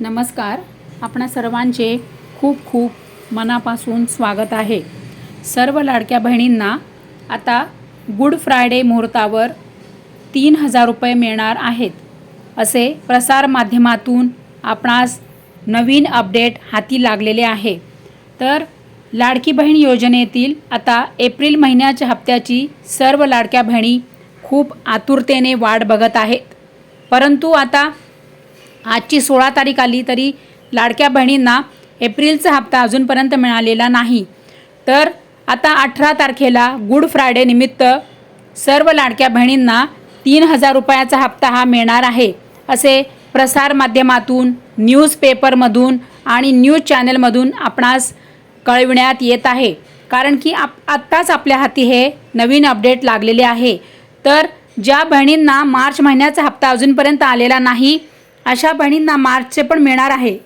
नमस्कार. आपणा सर्वांचे खूप खूप मनापासून स्वागत आहे. सर्व लाडक्या बहिणींना आता गुड फ्रायडे मुहूर्तावर तीन हजार रुपये मिळणार आहेत. असे प्रसारमाध्यमातून आपणास नवीन अपडेट हाती लागलेले आहे. तर लाडकी बहीण योजनेतील आता एप्रिल महिन्याच्या हप्त्याची सर्व लाडक्या बहिणी खूप आतुरतेने वाट बघत आहेत. परंतु आता आजची सोळा तारीख आली तरी लाडक्या बहिणींना एप्रिलचा हप्ता अजूनपर्यंत मिळालेला नाही. तर आता अठरा तारखेला गुड फ्रायडे निमित्त सर्व लाडक्या बहिणींना तीन हजार रुपयाचा हप्ता हा मिळणार आहे असे प्रसारमाध्यमातून न्यूजपेपरमधून आणि न्यूज चॅनलमधून आपणास कळविण्यात येत आहे. कारण की आप आत्ताच आपल्या हाती हे नवीन अपडेट लागलेले आहे. तर ज्या बहिणींना मार्च महिन्याचा हप्ता अजूनपर्यंत आलेला नाही अशा बहिणींना मार्चचे पण मिळणार आहे.